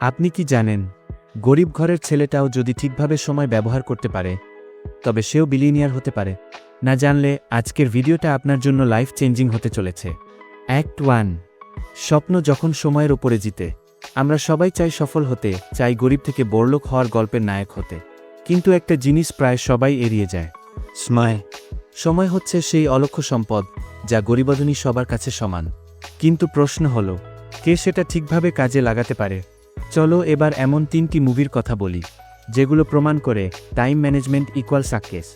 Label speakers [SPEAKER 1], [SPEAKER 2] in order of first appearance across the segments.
[SPEAKER 1] আপনি কি জানেন গরিব ঘরের ছেলেটাও যদি ঠিকভাবে সময় ব্যবহার করতে পারে তবে সেও বিলিনিয়ার হতে পারে। না জানলে আজকের ভিডিওটা আপনার জন্য লাইফ চেঞ্জিং হতে চলেছে। অ্যাক্ট ওয়ান স্বপ্ন যখন সময়ের ওপরে জিতে। আমরা সবাই চাই সফল হতে চাই গরিব থেকে বড়লোক হওয়ার গল্পের নায়ক হতে। কিন্তু একটা জিনিস প্রায় সবাই এড়িয়ে যায়। সময় সময় হচ্ছে সেই অলক্ষ্য সম্পদ যা গরিবধনী সবার কাছে সমান। কিন্তু প্রশ্ন হল কে সেটা ঠিকভাবে কাজে লাগাতে পারে? চলো এবার এমন তিনটি মুভির কথা বলি, যেগুলো প্রমাণ করে time management equal success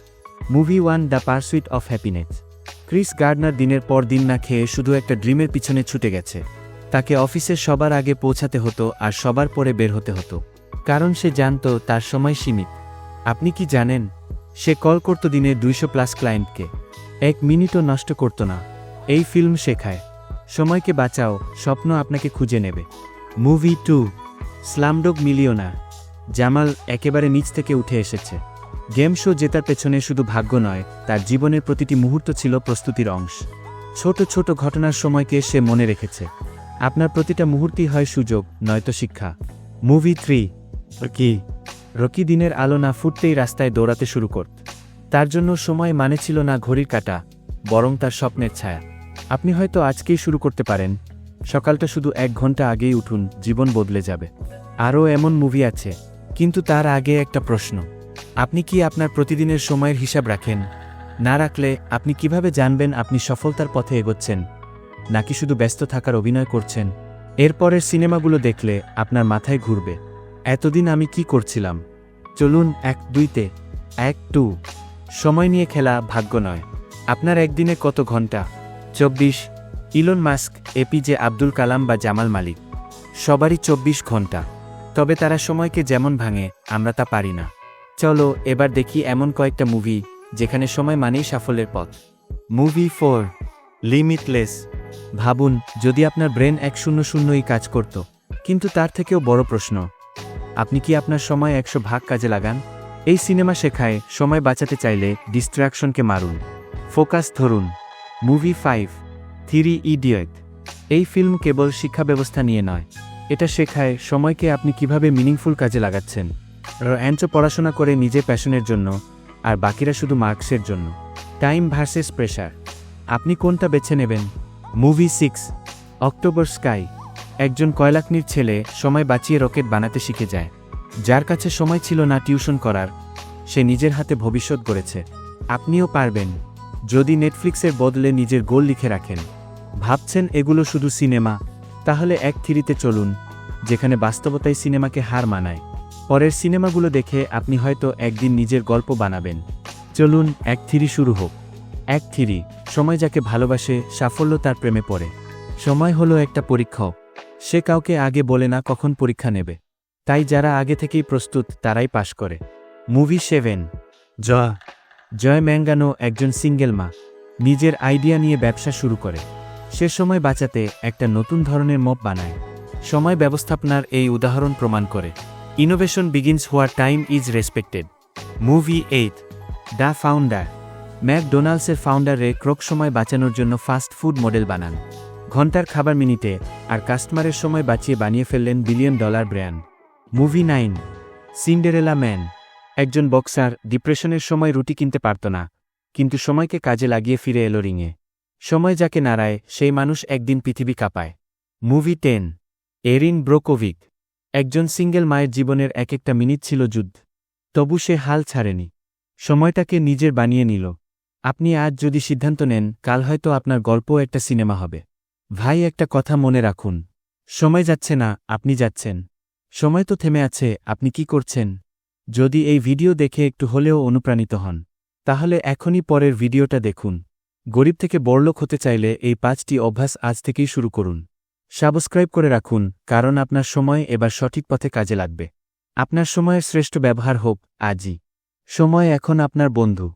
[SPEAKER 1] movie one the pursuit of happiness Chris Gardner দিনের পর দিন না খেয়ে শুধু একটা ড্রিমের পিছনে ছুটে গেছে। তাকে অফিসে সবার আগে পৌঁছাতে হতো আর সবার পরে বের হতে হতো। কারণ সে জানত তার সময় সীমিত। আপনি কি জানেন? সে কল করত দিনে দুইশো প্লাস ক্লায়েন্টকে এক মিনিটও নষ্ট করত না। এই ফিল্ম শেখায়। সময়কে বাঁচাও, স্বপ্ন আপনাকে খুঁজে নেবে। Movie two Slumdog Millionaire Jamal একেবারে নিচ থেকে উঠে এসেছে। গেম শো জেতার পেছনে শুধু ভাগ্য নয়, তার জীবনের প্রতিটি মুহূর্ত ছিল প্রস্তুতির অংশ। ছোট ছোট ঘটনার সময়কে সে মনে রেখেছে। আপনার প্রতিটা মুহূর্তই হয় সুযোগ, নয়তো শিক্ষা। Movie three. কি রকি দিনের আলো না ফুটতেই রাস্তায় দৌড়াতে শুরু করত তার জন্য সময় মানে ছিল না ঘড়ির কাটা, বরং তার স্বপ্নের ছায়া। আপনি হয়তো আজকেই শুরু করতে পারেন। সকালটা শুধু এক ঘণ্টা আগেই উঠুন, জীবন বদলে যাবে। আরও এমন মুভি আছে, কিন্তু তার আগে একটা প্রশ্ন। আপনি কি আপনার প্রতিদিনের সময়ের হিসাব রাখেন? না রাখলে আপনি কীভাবে জানবেন আপনি সফলতার পথে এগোচ্ছেন? নাকি শুধু ব্যস্ত থাকার অভিনয় করছেন? এরপরের সিনেমাগুলো দেখলে আপনার মাথায় ঘুরবে। এতদিন আমি কি করছিলাম? চলুন এক দুইতে। এক, টু। সময় নিয়ে খেলা ভাগ্য নয়। আপনার একদিনে কত ঘণ্টা? চব্বিশ Elon Musk APJ Abdul Kalam বা জামাল মালিক। সবারই চব্বিশ ঘণ্টা তবে তারা সময়কে যেমন ভাঙে, আমরা তা পারি না। চলো, এবার দেখি এমন কয়েকটা মুভি, যেখানে সময় মানেই সাফল্যের পথ। Movie four, limitless. ভাবুন, যদি আপনার ব্রেন এক শূন্য শূন্যই কাজ করত, কিন্তু তার থেকেও বড় প্রশ্ন, আপনি কি আপনার সময় একশো ভাগ কাজে লাগান? এই সিনেমা শেখায়, সময় বাঁচাতে চাইলে ডিস্ট্রাকশনকে মারুন। ফোকাস ধরুন। Movie five three idiot. এই ফিল্ম কেবল শিক্ষা ব্যবস্থা নিয়ে নয়, এটা শেখায় সময়কে আপনি কীভাবে মিনিংফুল কাজে লাগাচ্ছেন। অ্যাঞ্চো পড়াশোনা করে নিজে প্যাশনের জন্য, আর বাকিরা শুধু মার্কসের জন্য। Time versus pressure. আপনি কোনটা বেছে নেবেন? Movie six, October Sky. একজন কয়লাকনির ছেলে সময় বাঁচিয়ে রকেট বানাতে শিখে যায়। যার কাছে সময় ছিল না টিউশন করার, সে নিজের হাতে ভবিষ্যৎ গড়েছে। আপনিও পারবেন। যদি নেটফ্লিক্সের বদলে নিজের গোল লিখে রাখেন। ভাবছেন এগুলো শুধু সিনেমা, তাহলে এক থিরিতে চলুন, যেখানে বাস্তবতায় সিনেমাকে হার মানায়। পরের সিনেমাগুলো দেখে আপনি হয়তো একদিন নিজের গল্প বানাবেন। চলুন, এক থিরি শুরু হোক। এক থিরি, সময় যাকে ভালোবাসে, সাফল্য তার প্রেমে পড়ে। সময় হলো একটা পরীক্ষক। সে কাউকে আগে বলে না কখন পরীক্ষা নেবে। তাই যারা আগে থেকেই প্রস্তুত, তারাই পাশ করে। Movie seven. জয়। জয় ম্যাঙ্গানো একজন সিঙ্গেল মা। নিজের আইডিয়া নিয়ে ব্যবসা শুরু করে। সে সময় বাঁচাতে একটা নতুন ধরনের মপ বানায়। সময় ব্যবস্থাপনার এই উদাহরণ প্রমাণ করে। Innovation begins where time is respected movie eight the founder ম্যাকডোনাল্ডসের ফাউন্ডারে ক্রোক সময় বাঁচানোর জন্য ফাস্ট ফুড মডেল বানান। ঘণ্টার খাবার মিনিটে আর কাস্টমারের সময় বাঁচিয়ে বানিয়ে ফেললেন billion dollar brand. Movie nine Cinderella Man একজন বক্সার ডিপ্রেশনের সময় রুটি কিনতে পারত না, কিন্তু সময়কে কাজে লাগিয়ে ফিরে এলো রিংয়ে। সময় যাকে নাড়ায়, সেই মানুষ একদিন পৃথিবী কাঁপায়। মুভি টেন, এরিন ব্রোকোভিক, একজন সিঙ্গেল মায়ের জীবনের এক একটা মিনিট ছিল যুদ্ধ। তবু সে হাল ছাড়েনি। সময়টাকে নিজের বানিয়ে নিল। আপনি আজ যদি সিদ্ধান্ত নেন, কাল হয়তো আপনার গল্পও একটা সিনেমা হবে। ভাই, একটা কথা মনে রাখুন। সময় যাচ্ছে না, আপনি যাচ্ছেন। সময় তো থেমে আছে, আপনি কি করছেন? যদি এই ভিডিও দেখে একটু হলেও অনুপ্রাণিত হন, তাহলে এখনই পরের ভিডিওটা দেখুন। গরিব থেকে বড়লোক হতে চাইলে এই পাঁচটি অভ্যাস আজ থেকেই শুরু করুন। সাবস্ক্রাইব করে রাখুন, কারণ আপনার সময় এবার সঠিক পথে কাজে লাগবে। আপনার সময়ের শ্রেষ্ঠ ব্যবহার হোক, আজই। সময় এখন আপনার বন্ধু।